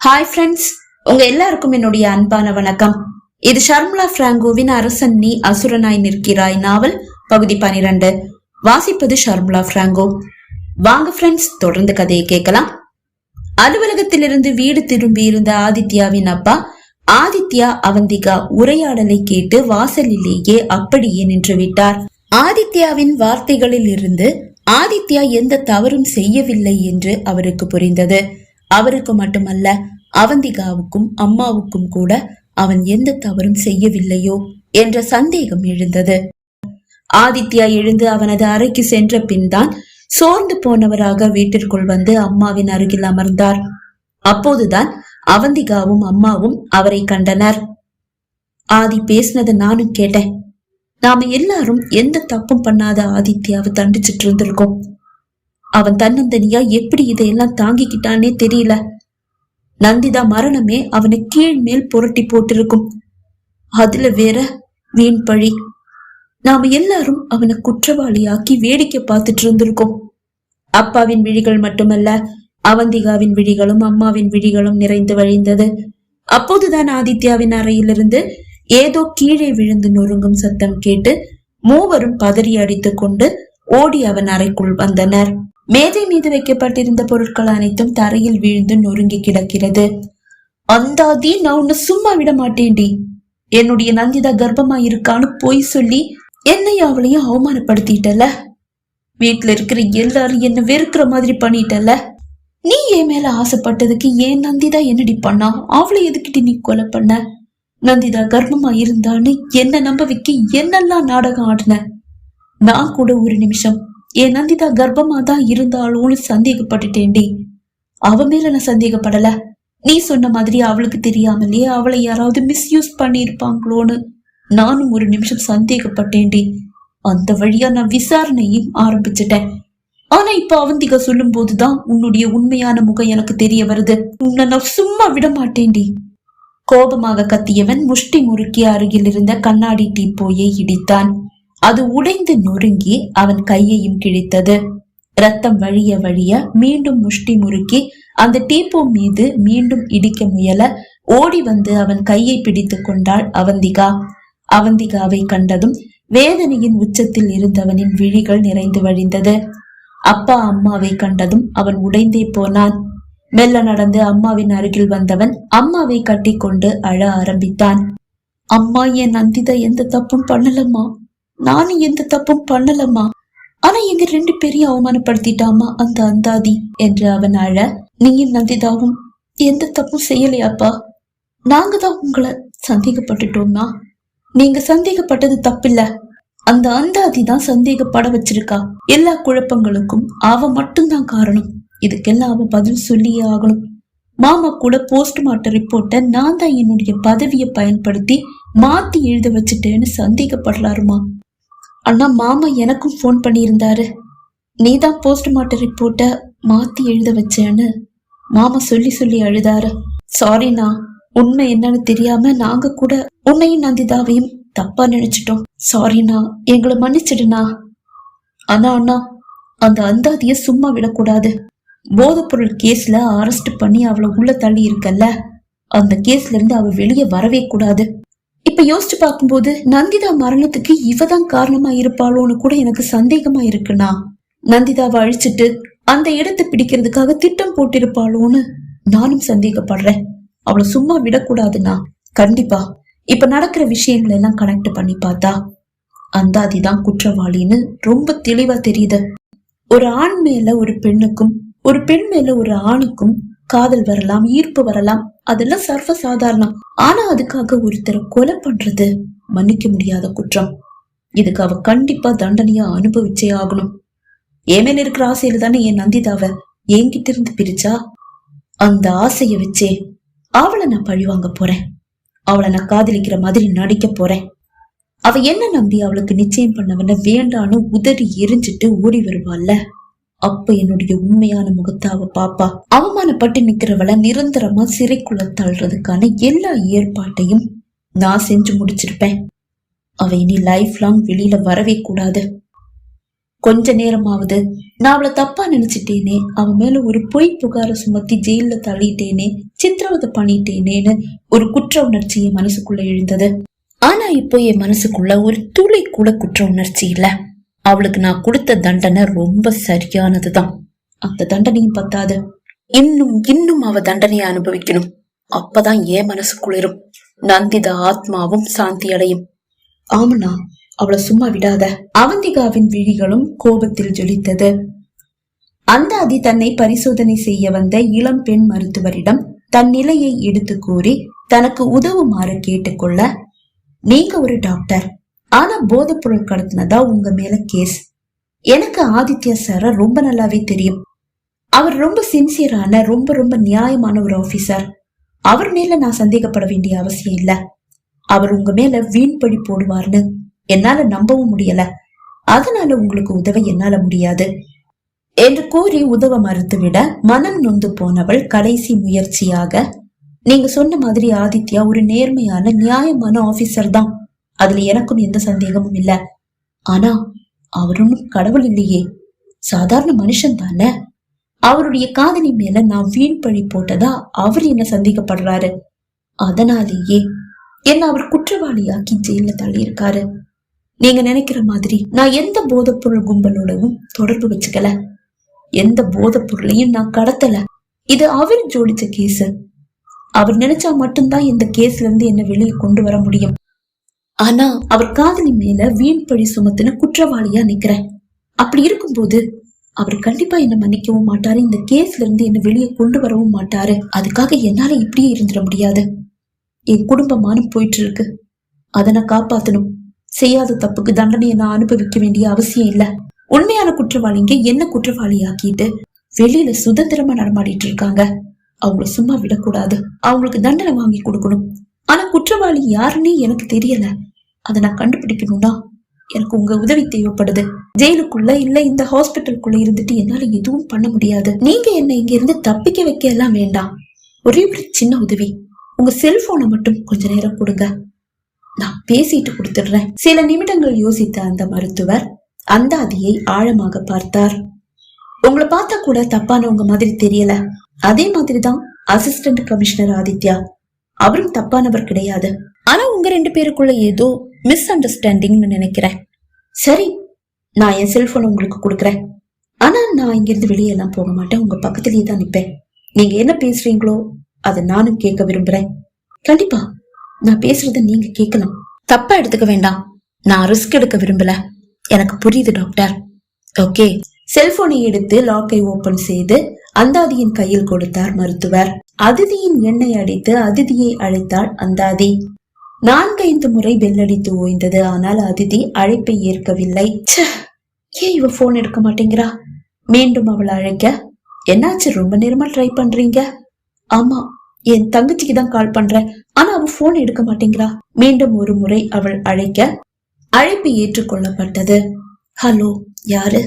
Hi friends உங்க எல்லாருக்கும் என்னுடைய அன்பான வணக்கம். இது ஷர்முலா பிராங்கோவின் அரசன் நீ அசுரனாய் நிற்கிறாய் நாவல் பகுதி பனிரெண்டு. வாசிப்பது ஷர்முலா பிராங்கோ. வாங்க ஃப்ரெண்ட்ஸ் தொடர்ந்து கதையை கேட்கலாம். அலுவலகத்திலிருந்து வீடு திரும்பி இருந்த ஆதித்யாவின் அப்பா ஆதித்யா அவந்திகா உரையாடலை கேட்டு வாசலிலேயே அப்படியே நின்று விட்டார். ஆதித்யாவின் வார்த்தைகளில் இருந்து ஆதித்யா எந்த தவறும் செய்யவில்லை என்று அவருக்கு புரிந்தது. அவருக்கு மட்டுமல்ல அவந்திகாவுக்கும் அம்மாவுக்கும் கூட அவன் எந்த தவறும் செய்யவில்லையோ என்ற சந்தேகம் எழுந்தது. ஆதித்யா எழுந்து அவனது அறைக்கு சென்ற பின்தான் சோர்ந்து போனவராக வீட்டிற்குள் வந்து அம்மாவின் அருகில் அமர்ந்தார். அப்போதுதான் அவந்திகாவும் அம்மாவும் அவரை கண்டனர். ஆதி பேசினதை நானும் கேட்டேன். நாம எல்லாரும் எந்த தப்பும் பண்ணாத ஆதித்யாவை தண்டிச்சிட்டு இருந்திருக்கோம். அவன் தன்னந்தனியா எப்படி இதையெல்லாம் தாங்கிக்கிட்டானே தெரியல. நந்திதா மரணமே அவனை கீழ் மேல் புரட்டி போட்டிருக்கும். அதுல வேற வீண் பழி. நாம எல்லாரும் அவனை குற்றவாளியாக்கி வேடிக்கை பார்த்துட்டு இருந்திருக்கோம். அப்பாவின் விழிகள் மட்டுமல்ல அவந்திகாவின் விழிகளும் அம்மாவின் விழிகளும் நிறைந்து வழிந்தது. அப்போதுதான் ஆதித்யாவின் அறையிலிருந்து ஏதோ கீழே விழுந்து நொறுங்கும் சத்தம் கேட்டு மூவரும் பதறி அடித்துக்கொண்டு ஓடி அவன் அறைக்குள் வந்தனர். மேஜை மீது வைக்கப்பட்டிருந்த பொருட்கள் அனைத்தும் தரையில் வீழ்ந்து நொறுங்கி கிடக்கிறது. அந்தாதி நான் உன்னை சும்மா விட மாட்டேன்டி. என்னுடைய நந்திதா கர்ப்பமா இருக்கான்னு பொய் சொல்லி என்னை அவளையும் அவமானப்படுத்திட்டல வீட்டுல இருக்கிற எல்லாரும் என்ன வெறுக்கிற மாதிரி பண்ணிட்டல நீ என் மேல ஆசைப்பட்டதுக்கு ஏன் நந்திதா என்னடி பண்ணா? அவளை எதுக்கிட்டு நீ கொலை பண்ண? நந்திதா கர்ப்பமா இருந்தான்னு என்ன நம்ப வைக்க என்னெல்லாம் நாடகம் ஆடின? நான் கூட ஒரு நிமிஷம் என் நந்திதா கர்ப்பமா தான் இருந்தாலும் சந்தேகப்பட்டுட்டேன்டி. அவ மேல நான் சந்தேகப்படல. நீ சொன்ன மாதிரி அவளுக்கு தெரியாமலே அவளை யாராவது மிஸ்யூஸ் பண்ணிருப்பாங்களோன்னு நானும் ஒரு நிமிஷம் சந்தேகப்பட்டேன்டி. அந்த வழியா நான் விசாரணையும் ஆரம்பிச்சிட்டேன். ஆனா இப்ப அவந்திகா சொல்லும் போதுதான் உன்னுடைய உண்மையான முகம் எனக்கு தெரிய வருது. உன்னை நான் சும்மா விட மாட்டேன்டி கோபமாக கத்தியவன் முஷ்டி முறுக்கி அருகில் இருந்த கண்ணாடி டீப்போயை இடித்தான். அது உடைந்து நொறுங்கி அவன் கையையும் கிழித்தது. ரத்தம் வழிய வழிய மீண்டும் முஷ்டி முறுக்கி அந்த டீப்போ மீது மீண்டும் இடிக்க முயல ஓடி வந்து அவன் கையை பிடித்து கொண்டாள் அவந்திகா. அவந்திகாவை கண்டதும் வேதனையின் உச்சத்தில் இருந்தவனின் விழிகள் நிறைந்து வழிந்தது. அப்பா அம்மாவை கண்டதும் அவன் உடைந்தே போனான். மெல்ல நடந்து அம்மாவின் அருகில் வந்தவன் அம்மாவை கட்டிக்கொண்டு அழ ஆரம்பித்தான். அம்மா என் நந்திதா எந்த தப்பும் பண்ணலம்மா. நானும் எந்த தப்பும் பண்ணலம்மா. ஆனா எங்க ரெண்டு பேரையும் அவமானப்படுத்திட்டாமா அந்த அந்தாதி என்று அவன் அழ நீயும் நந்திதாவும் எந்த தப்பும் செய்யலையாப்பா. நாங்க தான் உங்களை சந்தேகப்பட்டுட்டோம்னா நீங்க சந்தேகப்பட்டது தப்பில்ல. அந்த அந்தாதி தான் சந்தேகப்பட வச்சிருக்கா. எல்லா குழப்பங்களுக்கும் அவ மட்டும்தான் காரணம். இதுக்கெல்லாம் அவ பதில் சொல்லியே ஆகணும். மாமா கூட போஸ்ட்மார்ட்டம் ரிப்போர்ட்டை நான் தான் என்னுடைய பதவியை பயன்படுத்தி மாத்தி எழுத வச்சுட்டேன்னு சந்தேகப்படுறாருமா. அண்ணா மாமா எனக்கும் ஃபோன் பண்ணியிருந்தாரு. நீ தான் போஸ்ட்மார்ட்டம் ரிப்போர்ட்டை மாத்தி எழுத வச்சேன்னு மாமா சொல்லி சொல்லி அழுதாரு. சாரிண்ணா உண்மை என்னன்னு தெரியாம நாங்க கூட உன்னையும் நந்திதாவையும் தப்பா நினைச்சிட்டோம். சாரிண்ணா எங்களை மன்னிச்சிடுண்ணா. அண்ணா அண்ணா அந்த அந்தாதிய சும்மா விடக்கூடாது. போதைப்பொருள் கேஸ்ல அரெஸ்ட் பண்ணி அவளை உள்ள தள்ளி இருக்கல்ல. அந்த கேஸ்ல இருந்து அவ வெளியே வரவே கூடாது. இப்ப யோசிச்சு பார்க்கும்போது நந்திதா மரணத்துக்கு இவதான் காரணமா இருப்பாளோன்னு கூட எனக்கு சந்தேகமா இருக்குண்ணா. நந்திதாவை அழிச்சிட்டு அந்த இடத்தை பிடிக்கிறதுக்காக திட்டம் போட்டிருப்பாளோன்னு நானும் சந்தேகப்படுறேன். அவளை சும்மா விடக்கூடாதுண்ணா. கண்டிப்பா. இப்ப நடக்கிற விஷயங்கள் எல்லாம் கனெக்ட் பண்ணி பார்த்தா அந்தாதிதான் குற்றவாளின்னு ரொம்ப தெளிவா தெரியுது. ஒரு ஆண் மேல ஒரு பெண்ணுக்கும் ஒரு பெண் மேல ஒரு ஆணுக்கும் காதல் வரலாம் ஈர்ப்பு வரலாம் அதெல்லாம் சர்வ சாதாரணம் ஆனா அதுக்காக ஒருத்தரை கொலை பண்றது மன்னிக்க முடியாத குற்றம். இதுக்கு அவ கண்டிப்பா தண்டனையா அனுபவிச்சே ஆகணும். ஏமேல மேல இருக்கிற ஆசையில தானே என் நந்திதாவ என்கிட்ட இருந்து பிரிச்சா? அந்த ஆசைய வச்சே அவளை நான் பழி வாங்க போறேன். அவளை நான் காதலிக்கிற மாதிரி நடிக்க போறேன். அவ என்ன நம்பி அவளுக்கு நிச்சயம் பண்ணவன வேண்டான்னு உதறி எரிஞ்சிட்டு ஓடி வருவாள்ல? அப்ப என்னுடைய உண்மையான முகத்தை அவ பாப்பா. அவமானப்பட்டு நிக்கிறவள நிரந்தரமா சிறைக்குள்ள தள்ளுறதுக்கான எல்லா ஏற்பாட்டையும் நான் செஞ்சு முடிச்சிருப்பேன். அவ இனி லைஃப் லாங் வெளியில வரவே கூடாது. கொஞ்ச நேரமாவது நான் அவளை தப்பா நினைச்சிட்டேனே அவன் மேல ஒரு பொய் புகார சுமத்தி ஜெயில தள்ளிட்டேனே சித்திரவதை பண்ணிட்டேனேன்னு ஒரு குற்ற உணர்ச்சி என் மனசுக்குள்ள எழுந்தது. ஆனா இப்போ என் மனசுக்குள்ள ஒரு துளி கூட குற்ற உணர்ச்சி இல்லை. அவளுக்கு நான் கொடுத்த தண்டனை ரொம்ப சரியானதுதான். அந்த தண்டனையும் பத்தாது. இன்னும் இன்னும் அவ தண்டனையை அனுபவிக்கணும். அப்பதான் ஏன் மனசு குளிரும். நந்தித ஆத்மாவும் சாந்தி அடையும். ஆமனா அவளை சும்மா விடாத. அவந்திகாவின் விழிகளும் கோபத்தில் ஜொலித்தது. அந்தாதி தன்னை பரிசோதனை செய்ய வந்த இளம் பெண் மருத்துவரிடம் தன் நிலையை எடுத்து கூறி தனக்கு உதவுமாறு கேட்டுக்கொள்ள நீங்க ஒரு டாக்டர். ஆனா போதைப் பொருள் கடத்தினதா உங்க மேல கேஸ் எனக்கு ஆதித்யா சார ரொம்ப நல்லாவே தெரியும். அவர் ரொம்ப சின்சியரான ரொம்ப ரொம்ப நியாயமான ஒரு ஆபீசர் அவர் மேல நான் சந்தேகப்பட வேண்டிய அவசியம் இல்ல. அவர் உங்க மேல வீண் பழி போடுவார்னு என்னால நம்பவும் முடியல. அதனால உங்களுக்கு உதவ என்னால முடியாது. என்று கூறி உதவ மறுத்துவிட மனம் நொந்து போனவள் கடைசி முயற்சியாக நீங்க சொன்ன மாதிரி ஆதித்யா ஒரு நேர்மையான நியாயமான ஆபீசர் தான். அதுல எனக்கும் எந்த சந்தேகமும் இல்ல. ஆனா அவர் ஒன்றும் கடவுள் இல்லையே. சாதாரண மனுஷன் தானே. அவருடைய காதலி மேல நான் வீண் பழி போட்டதா அவர் என்ன சந்தேகப்படுறாரு? அதனாலேயே என்ன அவர் குற்றவாளியாக்கி ஜெயில தள்ளியிருக்காரு. நீங்க நினைக்கிற மாதிரி நான் எந்த போதைப்பொருள் கும்பலோடவும் தொடர்பு வச்சுக்கல. எந்த போதைப்பொருளையும் நான் கடத்தல. இது அவர் ஜோடிச்ச கேஸ். அவர் நினைச்சா மட்டும்தான் இந்த கேஸ்ல இருந்து என்ன வெளியே கொண்டு வர முடியும். ஆனா அவர் காதலி மேல வீண் பழி சுமத்துன குற்றவாளியா நிக்கிறேன். அப்படி இருக்கும்போது அவர் கண்டிப்பா என்ன மன்னிக்கவும் மாட்டாரு இந்த கேஸ்ல இருந்து என்ன வெளியே கொண்டு வரவும் மாட்டாரு. அதுக்காக என்னால இப்படியே இருந்துட முடியாது. என் குடும்பமானம் போயிட்டு இருக்கு அதை நான் காப்பாத்தணும். செய்யாத தப்புக்கு தண்டனையை நான் அனுபவிக்க வேண்டிய அவசியம் இல்ல. உண்மையான குற்றவாளிங்க என்ன குற்றவாளி ஆக்கிட்டு வெளியில சுதந்திரமா நடமாடிட்டு இருக்காங்க? அவங்கள சும்மா விடக்கூடாது. அவங்களுக்கு தண்டனை வாங்கி கொடுக்கணும். ஆனா குற்றவாளி யாருன்னே எனக்கு தெரியல. அதை நான் கண்டுபிடிக்கணும்னா எனக்கு உங்க உதவி தேவைப்படுது. ஜெயிலுக்குள்ள இல்ல இந்த ஹாஸ்பிட்டலுக்குள்ள இருந்துட்டு என்னால எதுவும் பண்ண முடியாது. நீங்க என்ன இங்க இருந்து தப்பிக்க வைக்க எல்லாம் வேண்டாம். ஒரே ஒரு சின்ன உதவி. உங்க செல்போனை மட்டும் கொஞ்ச நேரம் கொடுங்க. நான் பேசிட்டு கொடுத்துடுறேன். சில நிமிடங்கள் யோசித்த அந்த மருத்துவர் அந்தாதியை ஆழமாக பார்த்தார். உங்களை பார்த்தா கூட தப்பானவங்க மாதிரி தெரியல. அதே மாதிரிதான் அசிஸ்டன்ட் கமிஷனர் ஆதித்யா. அவரும் தப்பானவர் கிடையாது. ஆனா உங்க ரெண்டு பேருக்குள்ள ஏதோ மிஸ் அண்டர்ஸ்டாண்டிங்னு நினைக்கிறேன். சரி நான் என் செல்போன் உங்களுக்கு கொடுக்குறேன். ஆனா நான் இங்கிருந்து வெளியெல்லாம் போக மாட்டேன். உங்க பக்கத்திலேயே தான் நிப்பேன். நீங்க என்ன பேசுறீங்களோ அதை நானும் கேட்க விரும்புறேன். கண்டிப்பா நான் பேசுறத நீங்க கேட்கலாம். தப்பா எடுத்துக்க வேண்டாம். நான் ரிஸ்க் எடுக்க விரும்பல. எனக்கு புரியுது டாக்டர் ஓகே செல்போனை எடுத்து லாக்கை ஓபன் செய்து அந்தாதியின் கையில் கொடுத்தார் மருத்துவர். அதிதியின் எண்ணெய் அடித்து அதிதியை அழைத்தாள் அந்தாதி. நான்கைந்து முறை பெல்லடித்து ஓய்ந்தது. ஆனால் அதிதி அழைப்பை ஏற்கவில்லை. ஏன் இவ போன் எடுக்க மாட்டேங்கிறா? மீண்டும் அவள் அழைக்க என்னாச்சு ரொம்ப நேரமா ட்ரை பண்றீங்க? ஆமா என் தங்கச்சிக்கு தான் கால் பண்றேன். ஆனா அவ போன் எடுக்க மாட்டேங்கிறா. மீண்டும் ஒரு முறை அவள் அழைக்க அழைப்பு ஏற்றுக்கொள்ளப்பட்டது. ஹலோ யாரு?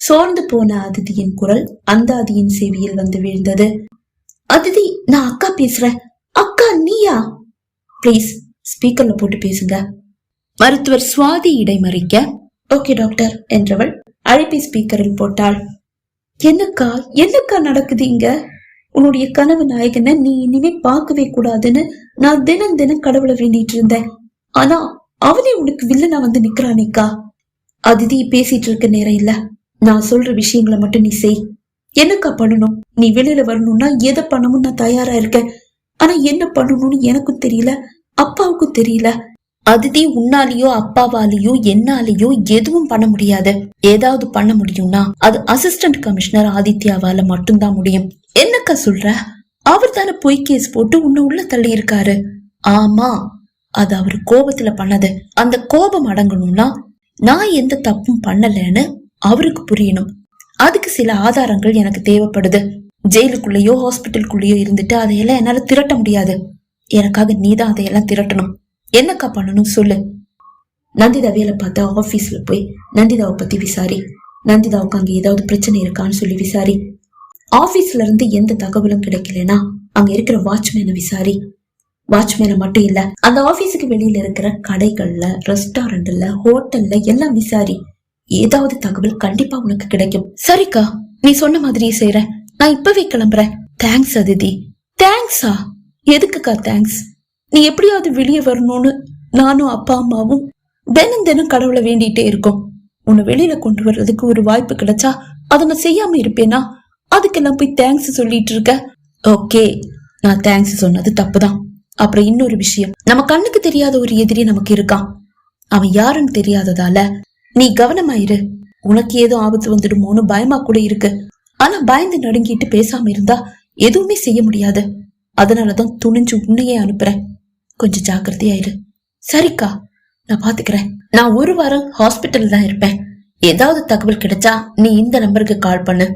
சோர்ந்து போன அதிதியின் குரல் அந்த அதியின் செவியில் வந்து விழுந்தது. அதிதி நான் அக்கா பேசுறேன். அக்கா நீயா? ப்ளீஸ் ஸ்பீக்கர்ல போட்டு பேசுங்க. மருத்துவர் சுவாதி இடைமறிக்க ஓகே டாக்டர் என்றவள் அழைப்பை ஸ்பீக்கரில் போட்டாள். என்னக்கா என்னக்கா நடக்குது இங்க? உன்னுடைய கனவு நாயகனை நீ இனிமே பார்க்கவே கூடாதுன்னு நான் தினம் தினம் கடவுளை வேண்டிட்டு இருந்தேன். ஆனா அவனே உனக்கு வில்லனா வந்து நிக்கிறானேக்கா. அதிதி பேசிட்டு இருக்க நேரம் இல்ல. நான் சொல்ற விஷயங்களை மட்டும் நீ செய். என்னக்கா பண்ணணும்? நீ வெளியில வரணும்னா எதை பண்ணமும் நான் தயாரா இருக்கேன். ஆனா என்ன பண்ணணும்னு எனக்கும் தெரியல. அப்பாவுக்கும் தெரியல. அதிதி உன்னாலேயோ அப்பாவாலேயோ என்னாலேயோ எதுவும் பண்ண முடியாது. ஏதாவது பண்ண முடியும்னா அது அசிஸ்டன்ட் கமிஷனர் ஆதித்யாவால மட்டும்தான் முடியும். என்னக்கா சொல்ற? அவர் தானே பொய் கேஸ் போட்டு உன்னை உள்ள தள்ளி இருக்காரு ஆமா அது அவர் கோபத்துல பண்ணது. அந்த கோபம் அடங்கணும்னா நான் எந்த தப்பும் பண்ணலன்னு அவருக்கு புரியணும். அதுக்கு சில ஆதாரங்கள் எனக்கு தேவைப்படுது. ஜெயிலுக்குள்ளேயோ ஹாஸ்பிட்டலுக்குள்ளேயோ இருந்துட்டு அதையெல்லாம் என்னால திரட்ட முடியாது. எனக்காக நீ தான் அதையெல்லாம் திரட்டணும். என்னக்கா பண்ணணும் சொல்லு. நந்திதா வேலை பார்த்தா ஆஃபீஸில் போய் நந்திதாவை பற்றி விசாரி. நந்திதாவுக்கு அங்கே ஏதாவது பிரச்சனை இருக்கான்னு சொல்லி விசாரி. ஆஃபீஸ்ல இருந்து எந்த தகவலும் கிடைக்கலனா அங்க இருக்கிற வாட்ச்மேனை விசாரி. வாட்ச்மேனை மட்டும் இல்ல அந்த ஆபீஸுக்கு வெளியில இருக்கிற கடைகள்ல ரெஸ்டாரண்ட்ல ஹோட்டல்ல எல்லாம் விசாரி. ஏதாவது தகவல் கண்டிப்பா உனக்கு கிடைக்கும். சரிக்கா நீ சொன்ன மாதிரியே செய்கிறேன் நான் இப்பவே கிளம்புறேன். தேங்க்ஸ் அதிதி. தேங்க்ஸா எதுக்குக்கா தேங்க்ஸ் நீ எப்படியாவது வெளியே வரணும்னு நானும் அப்பா அம்மாவும் தினம் தினம் கடவுளை வேண்டிட்டே இருக்கோம். உன்னை வெளியில கொண்டு வர்றதுக்கு ஒரு வாய்ப்பு கிடைச்சா அதை நான் செய்யாம இருப்பேனா? அதுக்கெல்லாம் போய் தேங்க்ஸ் சொல்லிட்டு இருக்க. ஓகே நான் தேங்க்ஸ் சொன்னது தப்புதான். அப்புறம் இன்னொரு விஷயம் நம்ம கண்ணுக்கு தெரியாத ஒரு எதிரி நமக்கு இருக்கான். அவன் யாருன்னு தெரியாததால நீ கவனமாயிரு. உனக்கு ஏதோ ஆபத்து வந்துடுமோன்னு பயமா கூட இருக்கு. ஆனா பயந்து நடுங்கிட்டு பேசாம இருந்தா எதுவுமே செய்ய முடியாது. அதனால தான் துணிஞ்சு உன்னையே அனுப்புறேன். கொஞ்சம் ஜாக்கிரதையாயிரு. சரிக்கா நான் பாத்துக்கிறேன். நான் ஒரு வாரம் ஹாஸ்பிட்டல் தான் இருப்பேன். ஏதாவது தகவல் கிடைச்சா நீ இந்த நம்பருக்கு கால் பண்ணு.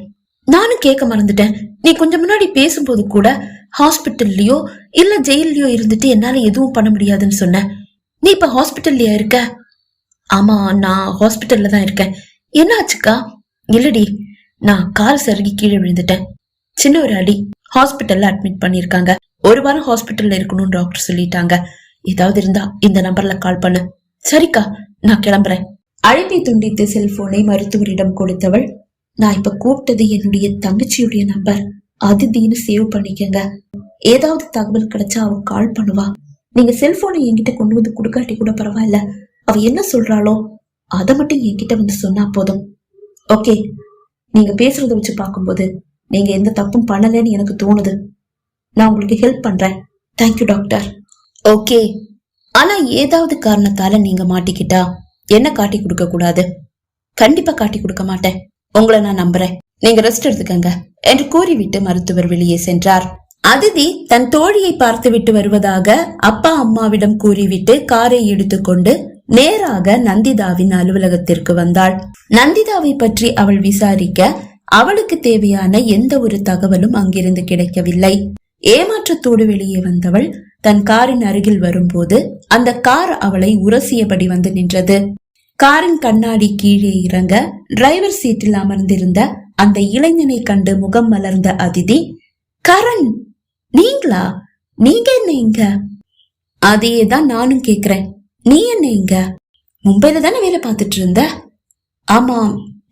நானும் கேட்க மறந்துட்டேன். நீ கொஞ்சம் முன்னாடி பேசும்போது கூட ஹாஸ்பிட்டல்லையோ இல்ல ஜெயிலையோ இருந்துட்டு என்னால எதுவும் பண்ண முடியாதுன்னு சொன்ன. நீ இப்ப ஹாஸ்பிட்டல்லையா இருக்க? ஆமா நான் ஹாஸ்பிட்டல்ல தான் இருக்கேன். என்னாச்சுக்கா? இல்லடி நான் கால் சருகி கீழே விழுந்துட்டேன். சின்ன ஒரு அடி. ஹாஸ்பிட்டல்ல அட்மிட் பண்ணிருக்காங்க. ஒரு வாரம் ஹாஸ்பிட்டல்ல இருக்கணும்னு டாக்டர் சொல்லிட்டாங்க. ஏதாவது இருந்தா இந்த நம்பர்ல கால் பண்ணு. சரிக்கா நான் கிளம்புறேன். அழைப்பை துண்டித்து செல்போனை மருத்துவரிடம் கொடுத்தவள் நான் இப்ப கூப்பிட்டது என்னுடைய தங்கச்சியுடைய நம்பர். அதிதின்னு சேவ் பண்ணிக்கங்க. ஏதாவது தகவல் கிடைச்சா அவ கால் பண்ணுவா. நீங்க செல்போனை என்கிட்ட கொண்டு வந்து கொடுக்காட்டி கூட பரவாயில்ல. அவ என்ன சொல்றாளோ அதை மட்டும் என்கிட்ட வந்து சொன்னா போதும். ஓகே நீங்க பேசுறத வச்சு பார்க்கும்போது நீங்க எந்த தப்பும் பண்ணலன்னு எனக்கு தோணுது. நான் உங்களுக்கு ஹெல்ப் பண்றேன். தேங்க்யூ டாக்டர் ஓகே ஆனா ஏதாவது காரணத்தால நீங்க மாட்டிக்கிட்டா என்ன காட்டி கொடுக்க கூடாது? கண்டிப்பா காட்டி கொடுக்க மாட்டேன். உங்களை நான் நம்புறேன். நீங்க ரெஸ்ட் எடுத்துக்கங்க. என்று கூறிவிட்டு மருத்துவர் வெளியே சென்றார். அதிதி தன் தோழியை பார்த்துவிட்டு வருவதாக அப்பா அம்மாவிடம் கூறிவிட்டு காரை எடுத்துக்கொண்டு நேராக நந்திதாவின் அலுவலகத்திற்கு வந்தாள். நந்திதாவை பற்றி அவள் விசாரிக்க அவளுக்கு தேவையான எந்த ஒரு தகவலும் அங்கிருந்து கிடைக்கவில்லை. ஏமாற்றத்தோடு வெளியே வந்தவள் தன் காரின் அருகில் வரும்போது அந்த கார் அவளை உரசியபடி வந்து நின்றது. காரின் கண்ணாடி கீழே இறங்க டிரைவர் சீட்டில் அமர்ந்திருந்த அந்த இளைஞனை கண்டு முகம் மலர்ந்த அதிதி கரண் நீங்களா? நீங்க என்ன இங்க? அதையே தான் நானும் கேக்குறேன். நீ என்ன இங்க? மும்பைல தானே வேலை பார்த்துட்டு இருந்த? ஆமா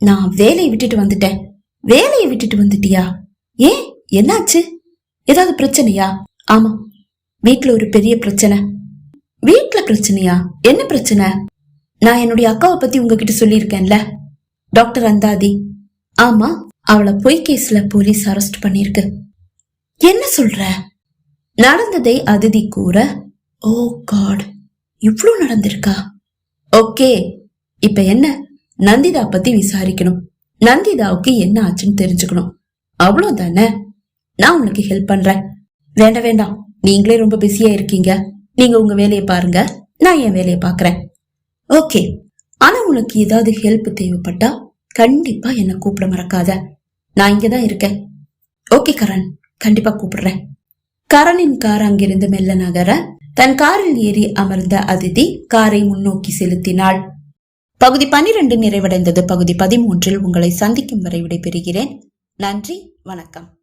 நான் வேலையை விட்டுட்டு வந்துட்டேன். வேலையை விட்டுட்டு வந்துட்டியா? ஏன் என்னாச்சு? ஏதாவது பிரச்சனையா? ஆமா வீட்ல ஒரு பெரிய பிரச்சனை. வீட்ல பிரச்சனையா? என்ன பிரச்சனை? நான் என்னுடைய அக்காவை பத்தி உங்ககிட்ட சொல்லியிருக்கேன்ல. டாக்டர் அந்தாதி. ஆமா அவளை பொய் கேஸ்ல போலீஸ் அரெஸ்ட் பண்ணிருக்கு என்ன சொல்ற? நடந்ததை அதிதி கூற ஓ காட் இவ்ளோ நடந்திருக்கா? ஓகே இப்ப என்ன? நந்திதா பத்தி விசாரிக்கணும். நந்திதாவுக்கு என்ன ஆச்சுன்னு தெரிஞ்சுக்கணும். அவ்வளவுதானே? நான் உனக்கு ஹெல்ப் பண்றேன். வேண்டாம் வேண்டாம். நீங்களே ரொம்ப பிஸியா இருக்கீங்க. நீங்க உங்க வேலையை பாருங்க. நான் என் வேலையை பாக்குறேன் ஓகே ஆனா உனக்கு ஏதாவது ஹெல்ப் தேவைப்பட்டா கண்டிப்பா என்ன கூப்பிட மறக்காத. நான் இங்கதான் இருக்கேன். ஓகே கரண். கண்டிப்பா கூப்பிடுறேன். கரணின் கார் அங்கிருந்து மெல்ல நகர தன் காரில் ஏறி அமர்ந்த அதிதி காரை முன்னோக்கி செலுத்தினாள். பகுதி பனிரெண்டு நிறைவடைந்தது. பகுதி பதிமூன்றில் உங்களை சந்திக்கும் வரை விடைபெறுகிறேன். நன்றி வணக்கம்.